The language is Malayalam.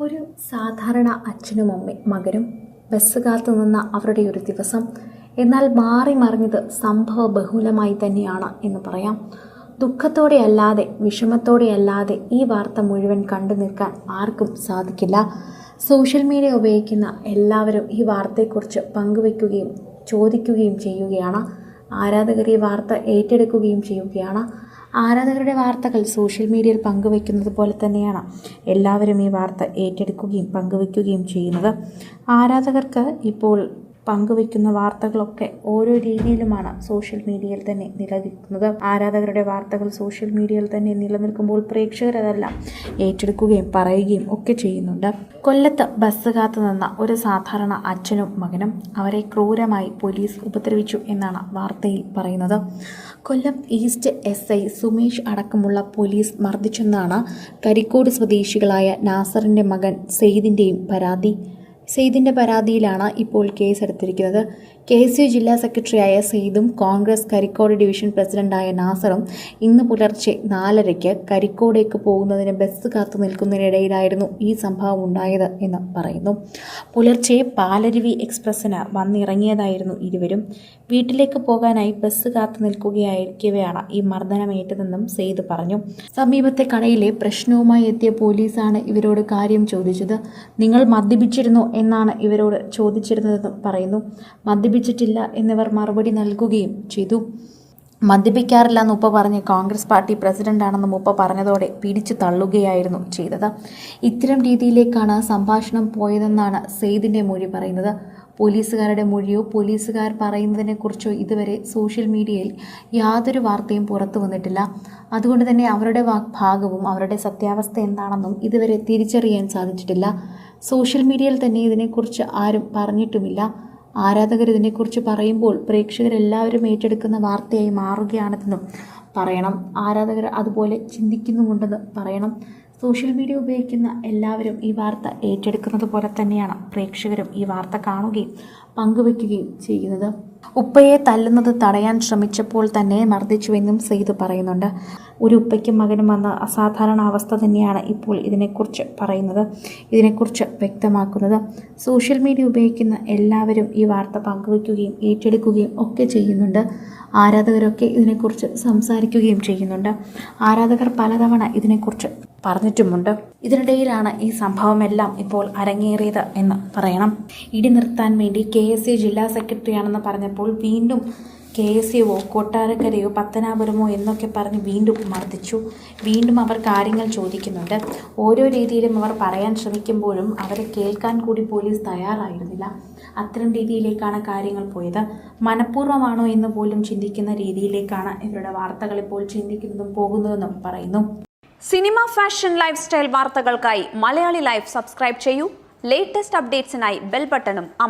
ഒരു സാധാരണ അച്ഛനും അമ്മയും മകനും ബസ് കാത്തു നിന്ന അവരുടെ ഒരു ദിവസം. എന്നാൽ മാറി മറിഞ്ഞത് സംഭവ ബഹുലമായി തന്നെയാണ് എന്ന് പറയാം. ദുഃഖത്തോടെ അല്ലാതെ വിഷമത്തോടെ അല്ലാതെ ഈ വാർത്ത മുഴുവൻ കണ്ടു നിൽക്കാൻ ആർക്കും സാധിക്കില്ല. സോഷ്യൽ മീഡിയ ഉപയോഗിക്കുന്ന എല്ലാവരും ഈ വാർത്തയെക്കുറിച്ച് പങ്കുവയ്ക്കുകയും ചോദിക്കുകയും ചെയ്യുകയാണ്. ആരാധകർ ഈ വാർത്ത ഏറ്റെടുക്കുകയും ചെയ്യുകയാണ്. ആരാധകരുടെ വാർത്തകൾ സോഷ്യൽ മീഡിയയിൽ പങ്കുവയ്ക്കുന്നത് പോലെ തന്നെയാണ് എല്ലാവരും ഈ വാർത്ത ഏറ്റെടുക്കുകയും പങ്കുവയ്ക്കുകയും ചെയ്യുന്നത്. ആരാധകർക്ക് ഇപ്പോൾ പങ്കുവയ്ക്കുന്ന വാർത്തകളൊക്കെ ഓരോ രീതിയിലുമാണ് സോഷ്യൽ മീഡിയയിൽ തന്നെ നിലനിൽക്കുന്നത്. ആരാധകരുടെ വാർത്തകൾ സോഷ്യൽ മീഡിയയിൽ തന്നെ നിലനിൽക്കുമ്പോൾ പ്രേക്ഷകർ അതെല്ലാം ഏറ്റെടുക്കുകയും പറയുകയും ഒക്കെ ചെയ്യുന്നുണ്ട്. കൊല്ലത്ത് ബസ് കാത്തു നിന്ന ഒരു സാധാരണ അച്ഛനും മകനും അവരെ ക്രൂരമായി പോലീസ് ഉപദ്രവിച്ചു എന്നാണ് വാർത്തയിൽ പറയുന്നത്. Kollam east S I Sumesh അടക്കമുള്ള പോലീസ് മർദ്ദിച്ചെന്നാണ് കരിക്കോട് സ്വദേശികളായ നാസറിന്റെ മകൻ സെയ്ദിന്റെയും പരാതി. സെയ്ദിന്റെ പരാതിയിലാണ് ഇപ്പോൾ കേസെടുത്തിരിക്കുന്നത്. കെ എസ് യു ജില്ലാ സെക്രട്ടറിയായ സെയ്ദും കോൺഗ്രസ് കരിക്കോട് ഡിവിഷൻ പ്രസിഡന്റായ നാസറും ഇന്ന് പുലർച്ചെ നാലരയ്ക്ക് കരിക്കോടേക്ക് പോകുന്നതിന് ബസ് കാത്തു നിൽക്കുന്നതിനിടയിലായിരുന്നു ഈ സംഭവം ഉണ്ടായത് എന്ന് പറയുന്നു. പുലർച്ചെ പാലരുവി എക്സ്പ്രസ്സിന് വന്നിറങ്ങിയതായിരുന്നു ഇരുവരും. വീട്ടിലേക്ക് പോകാനായി ബസ് കാത്തു നിൽക്കുകയായിരിക്കവെയാണ് ഈ മർദ്ദനമേറ്റതെന്നും സെയ്ദ് പറഞ്ഞു. സമീപത്തെ കടയിലെ പ്രശ്നവുമായി എത്തിയ പോലീസാണ് ഇവരോട് കാര്യം ചോദിച്ചത്. നിങ്ങൾ മദ്യപിച്ചിരുന്നോ എന്നാണ് ഇവരോട് ചോദിച്ചിരുന്നതെന്നും പറയുന്നു. മദ്യപിച്ചിട്ടില്ല എന്നിവർ മറുപടി നൽകുകയും ചെയ്തു. മദ്യപിക്കാറില്ല എന്ന് ഉപ്പ പറഞ്ഞ് കോൺഗ്രസ് പാർട്ടി പ്രസിഡന്റാണെന്നും ഉപ്പ പറഞ്ഞതോടെ പിടിച്ചു തള്ളുകയായിരുന്നു ചെയ്തത്. ഇത്തരം രീതിയിലേക്കാണ് സംഭാഷണം പോയതെന്നാണ് സെയ്ദിന്റെ മൊഴി പറയുന്നത്. പോലീസുകാരുടെ മൊഴിയോ പോലീസുകാർ പറയുന്നതിനെക്കുറിച്ചോ ഇതുവരെ സോഷ്യൽ മീഡിയയിൽ യാതൊരു വാർത്തയും പുറത്തു വന്നിട്ടില്ല. അതുകൊണ്ട് തന്നെ അവരുടെ ഭാഗവും അവരുടെ സത്യാവസ്ഥ എന്താണെന്നും ഇതുവരെ തിരിച്ചറിയാൻ സാധിച്ചിട്ടില്ല. സോഷ്യൽ മീഡിയയിൽ തന്നെ ഇതിനെക്കുറിച്ച് ആരും പറഞ്ഞിട്ടുമില്ല. ആരാധകർ ഇതിനെക്കുറിച്ച് പറയുമ്പോൾ പ്രേക്ഷകരെല്ലാവരും ഏറ്റെടുക്കുന്ന വാർത്തയായി മാറുകയാണെന്നും പറയണം. ആരാധകർ അതുപോലെ ചിന്തിക്കുന്നുമുണ്ടെന്ന് പറയണം. സോഷ്യൽ മീഡിയ ഉപയോഗിക്കുന്ന എല്ലാവരും ഈ വാർത്ത ഏറ്റെടുക്കുന്നത് പോലെ തന്നെയാണ് പ്രേക്ഷകരും ഈ വാർത്ത കാണുകയും പങ്കുവയ്ക്കുകയും ചെയ്യുന്നത്. ഉപ്പയെ തല്ലുന്നത് തടയാൻ ശ്രമിച്ചപ്പോൾ തന്നെ മർദ്ദിച്ചുവെന്നും സെയ്ദ് പറയുന്നുണ്ട്. ഒരു ഉപ്പയ്ക്കും മകനും വന്ന അസാധാരണ അവസ്ഥ തന്നെയാണ് ഇപ്പോൾ ഇതിനെക്കുറിച്ച് പറയുന്നത് ഇതിനെക്കുറിച്ച് വ്യക്തമാക്കുന്നത്. സോഷ്യൽ മീഡിയ ഉപയോഗിക്കുന്ന എല്ലാവരും ഈ വാർത്ത പങ്കുവയ്ക്കുകയും ഏറ്റെടുക്കുകയും ഒക്കെ ചെയ്യുന്നുണ്ട്. ആരാധകരൊക്കെ ഇതിനെക്കുറിച്ച് സംസാരിക്കുകയും ചെയ്യുന്നുണ്ട്. ആരാധകർ പലതവണ ഇതിനെക്കുറിച്ച് പറഞ്ഞിട്ടുമുണ്ട്. ഇതിനിടയിലാണ് ഈ സംഭവമെല്ലാം ഇപ്പോൾ അരങ്ങേറിയത് എന്ന് പറയണം. ഇടി നിർത്താൻ വേണ്ടി കെ ജില്ലാ സെക്രട്ടറിയാണെന്ന് പറഞ്ഞപ്പോൾ വീണ്ടും കെ എസ് യുവോ കൊട്ടാരക്കരയോ പത്തനാപുരമോ എന്നൊക്കെ പറഞ്ഞ് വീണ്ടും മർദ്ദിച്ചു. വീണ്ടും അവർ കാര്യങ്ങൾ ചോദിക്കുന്നുണ്ട്. ഓരോ രീതിയിലും അവർ പറയാൻ ശ്രമിക്കുമ്പോഴും അവരെ കേൾക്കാൻ കൂടി പോലീസ് തയ്യാറായിരുന്നില്ല. അത്തരം രീതിയിലേക്കാണ് കാര്യങ്ങൾ പോയത്. മനഃപൂർവമാണോ എന്ന് പോലും ചിന്തിക്കുന്ന രീതിയിലേക്കാണ് ഇവരുടെ വാർത്തകൾ ഇപ്പോൾ ചിന്തിക്കുന്നതും പോകുന്നതെന്നും പറയുന്നു. സിനിമ ഫാഷൻ ലൈഫ് സ്റ്റൈൽ വാർത്തകൾക്കായി മലയാളി ലൈഫ് സബ്സ്ക്രൈബ് ചെയ്യൂ. ലേറ്റസ്റ്റ് അപ്ഡേറ്റ്സിനായി ബെൽ ബട്ടണും അമർ